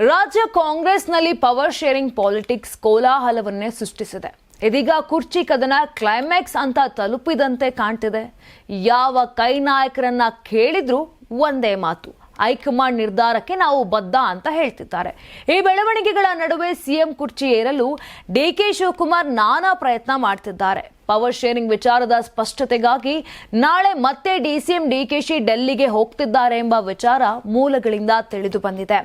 ರಾಜ್ಯ ಕಾಂಗ್ರೆಸ್ನಲ್ಲಿ power sharing politics ಕೋಲಾಹಲವನ್ನೇ ಸೃಷ್ಟಿಸಿದೆ. ಇದೀಗ ಕುರ್ಚಿ ಕದನ ಕ್ಲೈಮ್ಯಾಕ್ಸ್ ಅಂತ ತಲುಪಿದಂತೆ ಕಾಣ್ತಿದೆ. ಯಾವ ಕೈ ನಾಯಕರನ್ನ ಕೇಳಿದ್ರೂ ಒಂದೇ ಮಾತು, ಹೈಕಮಾಂಡ್ ನಿರ್ಧಾರಕ್ಕೆ ನಾವು ಬದ್ಧ ಅಂತ ಹೇಳ್ತಿದ್ದಾರೆ. ಈ ಬೆಳವಣಿಗೆಗಳ ನಡುವೆ ಸಿಎಂ ಕುರ್ಚಿ ಏರಲು ಡಿ ಕೆ ಶಿವಕುಮಾರ್ ನಾನಾ ಪ್ರಯತ್ನ ಮಾಡ್ತಿದ್ದಾರೆ. ಪವರ್ ಶೇರಿಂಗ್ ವಿಚಾರದ ಸ್ಪಷ್ಟತೆಗಾಗಿ ನಾಳೆ ಮತ್ತೆ ಡಿಸಿಎಂ ಡಿಕೆಶಿ ಡೆಲ್ಲಿಗೆ ಹೋಗ್ತಿದ್ದಾರೆ ಎಂಬ ವಿಚಾರ ಮೂಲಗಳಿಂದ ತಿಳಿದು ಬಂದಿದೆ.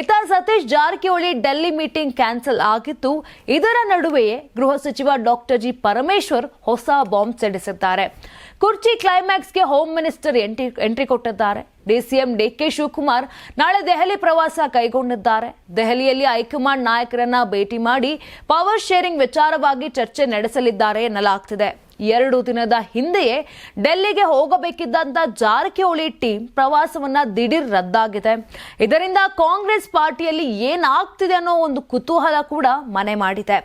ಇತ್ತ ಸತೀಶ್ ಜಾರಕಿಹೊಳಿ ಡೆಲ್ಲಿ ಮೀಟಿಂಗ್ ಕ್ಯಾನ್ಸಲ್ ಆಗಿತ್ತು ಇದರ ನಡುವೆಯೇ ಗೃಹ ಸಚಿವ ಡಾಕ್ಟರ್ ಜಿ ಪರಮೇಶ್ವರ್ ಹೊಸ ಬಾಂಬ್ ಸಿಡಿಸಿದ್ದಾರೆ. ಕುರ್ಚಿ ಕ್ಲೈಮ್ಯಾಕ್ಸ್ಗೆ ಹೋಮ್ ಮಿನಿಸ್ಟರ್ ಎಂಟ್ರಿ ಎಂಟ್ರಿ ಕೊಟ್ಟಿದ್ದಾರೆ. ಡಿಸಿಎಂ ಡಿಕೆ ಶಿವಕುಮಾರ್ ನಾಳೆ ದೆಹಲಿ ಪ್ರವಾಸ ಕೈಗೊಂಡಿದ್ದಾರೆ. ದೆಹಲಿಯಲ್ಲಿ ಹೈಕಮಾಂಡ್ ನಾಯಕರನ್ನ ಭೇಟಿ ಮಾಡಿ ಪವರ್ ಶೇರಿಂಗ್ ವಿಚಾರವಾಗಿ ಚರ್ಚೆ ನಡೆಸಲಿದ್ದಾರೆ ಎನ್ನಲಾಗ್ತಿದೆ. ಎರಡು ದಿನದ ಹಿಂದೆಯೇ ಡೆಲ್ಲಿಗೆ ಹೋಗಬೇಕಿದ್ದಂತ ಜಾರಕಿಹೊಳಿ ಟೀಮ್ ಪ್ರವಾಸವನ್ನ ದಿಢೀರ್ ರದ್ದಾಗಿದೆ. ಇದರಿಂದ ಕಾಂಗ್ರೆಸ್ ಪಾರ್ಟಿಯಲ್ಲಿ ಏನಾಗ್ತಿದೆ ಅನ್ನೋ ಒಂದು ಕುತೂಹಲ ಕೂಡ ಮನೆ ಮಾಡಿದೆ.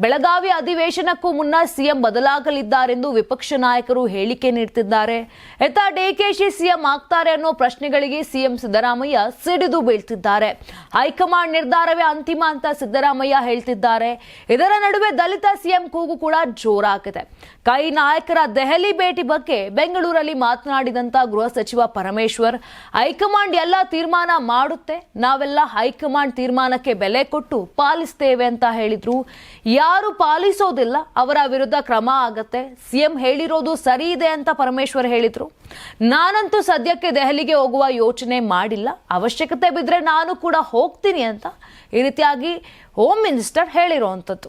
ಬೆಳಗಾವಿ ಅಧಿವೇಶನಕ್ಕೂ ಮುನ್ನ ಸಿಎಂ ಬದಲಾಗಲಿದ್ದಾರೆಂದು ವಿಪಕ್ಷ ನಾಯಕರು ಹೇಳಿಕೆ ನೀಡ್ತಿದ್ದಾರೆ. ಎತ್ತ ಡಿಕೆಶಿ ಸಿಎಂ ಆಗ್ತಾರೆ ಅನ್ನೋ ಪ್ರಶ್ನೆಗಳಿಗೆ ಸಿಎಂ ಸಿದ್ದರಾಮಯ್ಯ ಸಿಡಿದು ಬೀಳ್ತಿದ್ದಾರೆ. ಹೈಕಮಾಂಡ್ ನಿರ್ಧಾರವೇ ಅಂತಿಮ ಅಂತ ಸಿದ್ದರಾಮಯ್ಯ ಹೇಳ್ತಿದ್ದಾರೆ. ಇದರ ನಡುವೆ ದಲಿತ ಸಿಎಂ ಕೂಗು ಕೂಡ ಜೋರಾಗಿದೆ. ಕೈ ನಾಯಕರ ದೆಹಲಿ ಭೇಟಿ ಬಗ್ಗೆ ಬೆಂಗಳೂರಲ್ಲಿ ಮಾತನಾಡಿದಂತ ಗೃಹ ಸಚಿವ ಪರಮೇಶ್ವರ್, ಹೈಕಮಾಂಡ್ ಎಲ್ಲ ತೀರ್ಮಾನ ಮಾಡುತ್ತೆ, ನಾವೆಲ್ಲ ಹೈಕಮಾಂಡ್ ತೀರ್ಮಾನಕ್ಕೆ ಬೆಲೆ ಕೊಟ್ಟು ಪಾಲಿಸ್ತೇವೆ ಅಂತ ಹೇಳಿದ್ರು. ಯಾರು ಪಾಲಿಸೋದಿಲ್ಲ, ಅವರ ವಿರುದ್ಧ ಕ್ರಮ ಆಗತ್ತೆ. ಸಿಎಂ ಹೇಳಿರೋದು ಸರಿ ಇದೆ ಅಂತ ಪರಮೇಶ್ವರ್ ಹೇಳಿದ್ರು. ನಾನಂತೂ ಸದ್ಯಕ್ಕೆ ದೆಹಲಿಗೆ ಹೋಗುವ ಯೋಚನೆ ಮಾಡಿಲ್ಲ. ಅವಶ್ಯಕತೆ ಬಿದ್ದರೆ ನಾನು ಕೂಡ ಹೋಗ್ತೀನಿ ಅಂತ ಈ ರೀತಿಯಾಗಿ ಹೋಮ್ ಮಿನಿಸ್ಟರ್ ಹೇಳಿರುವಂಥದ್ದು